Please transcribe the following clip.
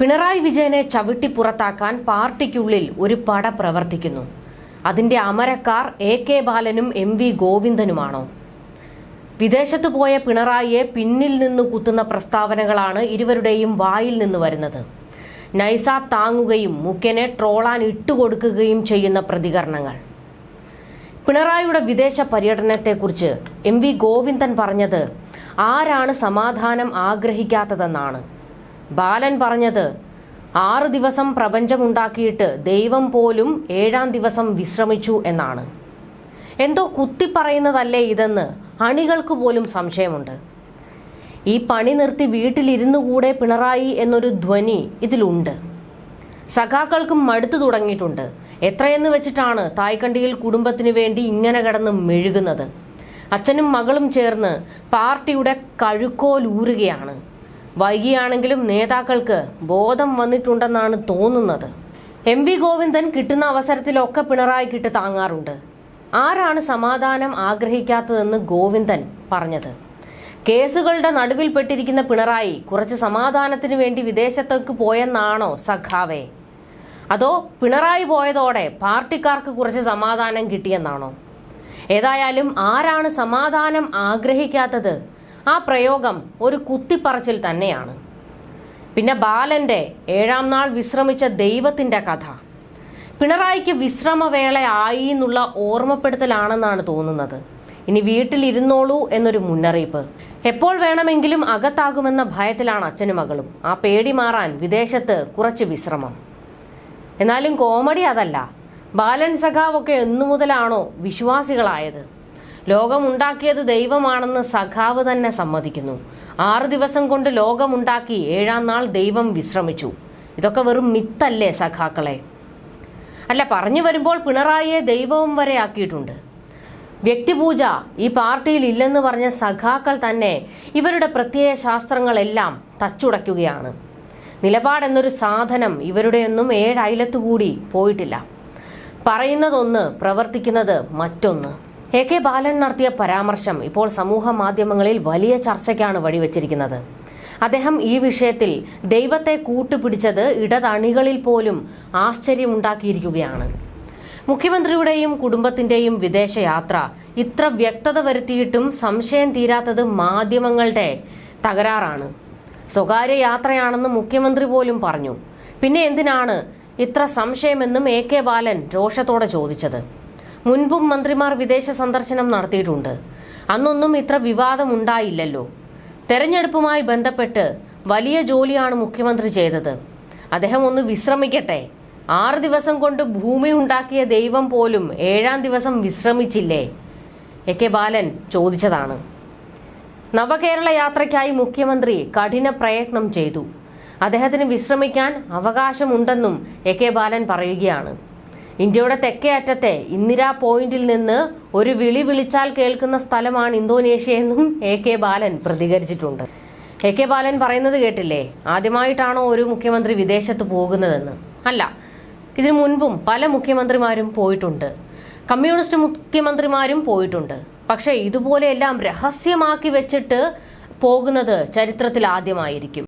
പിണറായി വിജയനെ ചവിട്ടി പുറത്താക്കാൻ പാർട്ടിക്കുള്ളിൽ ഒരു പട പ്രവർത്തിക്കുന്നു. അതിന്റെ അമരക്കാർ എ കെ ബാലനും എം വി ഗോവിന്ദനുമാണോ? വിദേശത്ത് പോയ പിണറായിയെ പിന്നിൽ നിന്ന് കുത്തുന്ന പ്രസ്താവനകളാണ് ഇരുവരുടെയും വായിൽ നിന്ന് വരുന്നത്. നൈസ താങ്ങുകയും മുഖ്യനെ ട്രോളാൻ ഇട്ടുകൊടുക്കുകയും ചെയ്യുന്ന പ്രതികരണങ്ങൾ. പിണറായിയുടെ വിദേശ പര്യടനത്തെക്കുറിച്ച് എം വി ഗോവിന്ദൻ പറഞ്ഞത് ആരാണ് സമാധാനം ആഗ്രഹിക്കാത്തതെന്നാണ്. ബാലൻ പറഞ്ഞത് ആറ് ദിവസം പ്രപഞ്ചമുണ്ടാക്കിയിട്ട് ദൈവം പോലും ഏഴാം ദിവസം വിശ്രമിച്ചു എന്നാണ്. എന്തോ കുത്തിപ്പറയുന്നതല്ലേ ഇതെന്ന് അണികൾക്ക് പോലും സംശയമുണ്ട്. ഈ പണി നിർത്തി വീട്ടിലിരുന്നു കൂടെ പിണറായി എന്നൊരു ധ്വനി ഇതിലുണ്ട്. സഖാക്കൾക്കും മടുത്തു തുടങ്ങിയിട്ടുണ്ട്. എത്രയെന്ന് വെച്ചിട്ടാണ് തായ്ക്കണ്ടിയിൽ കുടുംബത്തിന് വേണ്ടി ഇങ്ങനെ കിടന്ന് മെഴുകുന്നത്? അച്ഛനും മകളും ചേർന്ന് പാർട്ടിയുടെ കഴുക്കോലൂറുകയാണ്. വൈകിയാണെങ്കിലും നേതാക്കൾക്ക് ബോധം വന്നിട്ടുണ്ടെന്നാണ് തോന്നുന്നത്. എം വി ഗോവിന്ദൻ കിട്ടുന്ന അവസരത്തിലൊക്കെ പിണറായിക്കിട്ട് താങ്ങാറുണ്ട്. ആരാണ് സമാധാനം ആഗ്രഹിക്കാത്തതെന്ന് ഗോവിന്ദൻ പറഞ്ഞത്? കേസുകളുടെ നടുവിൽപ്പെട്ടിരിക്കുന്ന പിണറായി കുറച്ച് സമാധാനത്തിന് വേണ്ടി വിദേശത്തേക്ക് പോയെന്നാണോ സഖാവേ? അതോ പിണറായി പോയതോടെ പാർട്ടിക്കാർക്ക് കുറച്ച് സമാധാനം കിട്ടിയെന്നാണോ? ഏതായാലും ആരാണ് സമാധാനം ആഗ്രഹിക്കാത്തത് ആ പ്രയോഗം ഒരു കുത്തിപ്പറച്ചിൽ തന്നെയാണ്. പിന്നെ ബാലന്റെ ഏഴാം നാൾ വിശ്രമിച്ച ദൈവത്തിന്റെ കഥ. പിണറായിക്ക് വിശ്രമവേള ആയി എന്നുള്ള ഓർമ്മപ്പെടുത്തലാണെന്നാണ് തോന്നുന്നത്. ഇനി വീട്ടിലിരുന്നോളൂ എന്നൊരു മുന്നറിയിപ്പ്. എപ്പോൾ വേണമെങ്കിലും അകത്താകുമെന്ന ഭയത്തിലാണ് അച്ഛനും മകളും. ആ പേടി മാറാൻ വിദേശത്ത് കുറച്ച് വിശ്രമം. എന്നാലും കോമഡി അതല്ല. ബാലൻ സഖാവൊക്കെ എന്നു മുതലാണോ വിശ്വാസികളായത്? ലോകമുണ്ടാക്കിയത് ദൈവമാണെന്ന് സഖാവ് തന്നെ സമ്മതിക്കുന്നു. ആറ് ദിവസം കൊണ്ട് ലോകമുണ്ടാക്കി ഏഴാം നാൾ ദൈവം വിശ്രമിച്ചു. ഇതൊക്കെ വെറും മിത്തല്ലേ സഖാക്കളെ? അല്ല പറഞ്ഞു വരുമ്പോൾ പിണറായിയെ ദൈവവും വരെ ആക്കിയിട്ടുണ്ട്. വ്യക്തിപൂജ ഈ പാർട്ടിയിൽ ഇല്ലെന്ന് പറഞ്ഞ സഖാക്കൾ തന്നെ ഇവരുടെ പ്രത്യയ ശാസ്ത്രങ്ങളെല്ലാം തച്ചുടയ്ക്കുകയാണ്. നിലപാടെന്നൊരു സാധനം ഇവരുടെയൊന്നും ഏഴയലത്തുകൂടി പോയിട്ടില്ല. പറയുന്നതൊന്ന് പ്രവർത്തിക്കുന്നത് മറ്റൊന്ന്. എ കെ ബാലൻ നടത്തിയ പരാമർശം ഇപ്പോൾ സമൂഹ മാധ്യമങ്ങളിൽ വലിയ ചർച്ചയ്ക്കാണ് വഴിവെച്ചിരിക്കുന്നത്. അദ്ദേഹം ഈ വിഷയത്തിൽ ദൈവത്തെ കൂട്ടുപിടിച്ചത് ഇടതണികളിൽ പോലും ആശ്ചര്യമുണ്ടാക്കിയിരിക്കുകയാണ്. മുഖ്യമന്ത്രിയുടെയും കുടുംബത്തിന്റെയും വിദേശയാത്ര ഇത്ര വ്യക്തത വരുത്തിയിട്ടും സംശയം തീരാത്തത് മാധ്യമങ്ങളുടെ തകരാറാണ്. സ്വകാര്യ യാത്രയാണെന്ന് മുഖ്യമന്ത്രി പോലും പറഞ്ഞു. പിന്നെ എന്തിനാണ് ഇത്ര സംശയമെന്നും എ കെ ബാലൻ രോഷത്തോടെ ചോദിച്ചത്? മുൻപും മന്ത്രിമാർ വിദേശ സന്ദർശനം നടത്തിയിട്ടുണ്ട്. അന്നൊന്നും ഇത്ര വിവാദമുണ്ടായില്ലല്ലോ. തെരഞ്ഞെടുപ്പുമായി ബന്ധപ്പെട്ട് വലിയ ജോലിയാണ് മുഖ്യമന്ത്രി ചെയ്തത്. അദ്ദേഹം ഒന്ന് വിശ്രമിക്കട്ടെ. ആറ് ദിവസം കൊണ്ട് ഭൂമി ഉണ്ടാക്കിയ ദൈവം പോലും ഏഴാം ദിവസം വിശ്രമിച്ചില്ലേ? എ കെ ബാലൻ ചോദിച്ചതാണ്. നവകേരള യാത്രയ്ക്കായി മുഖ്യമന്ത്രി കഠിന പ്രയത്നം ചെയ്തു. അദ്ദേഹത്തിന് വിശ്രമിക്കാൻ അവകാശമുണ്ടെന്നും എ കെ ബാലൻ പറയുകയാണ്. ഇന്ത്യയുടെ തെക്കേ അറ്റത്തെ ഇന്ദിരാ പോയിന്റിൽ നിന്ന് ഒരു വിളി വിളിച്ചാൽ കേൾക്കുന്ന സ്ഥലമാണ് ഇന്തോനേഷ്യ എന്നും എ കെ ബാലൻ പ്രതികരിച്ചിട്ടുണ്ട്. എ കെ ബാലൻ പറയുന്നത് കേട്ടില്ലേ? ആദ്യമായിട്ടാണോ ഒരു മുഖ്യമന്ത്രി വിദേശത്ത് പോകുന്നതെന്ന്? അല്ല. ഇതിനു മുൻപും പല മുഖ്യമന്ത്രിമാരും പോയിട്ടുണ്ട്. കമ്മ്യൂണിസ്റ്റ് മുഖ്യമന്ത്രിമാരും പോയിട്ടുണ്ട്. പക്ഷേ ഇതുപോലെയെല്ലാം രഹസ്യമാക്കി വെച്ചിട്ട് പോകുന്നത് ചരിത്രത്തിൽ ആദ്യമായിരിക്കും.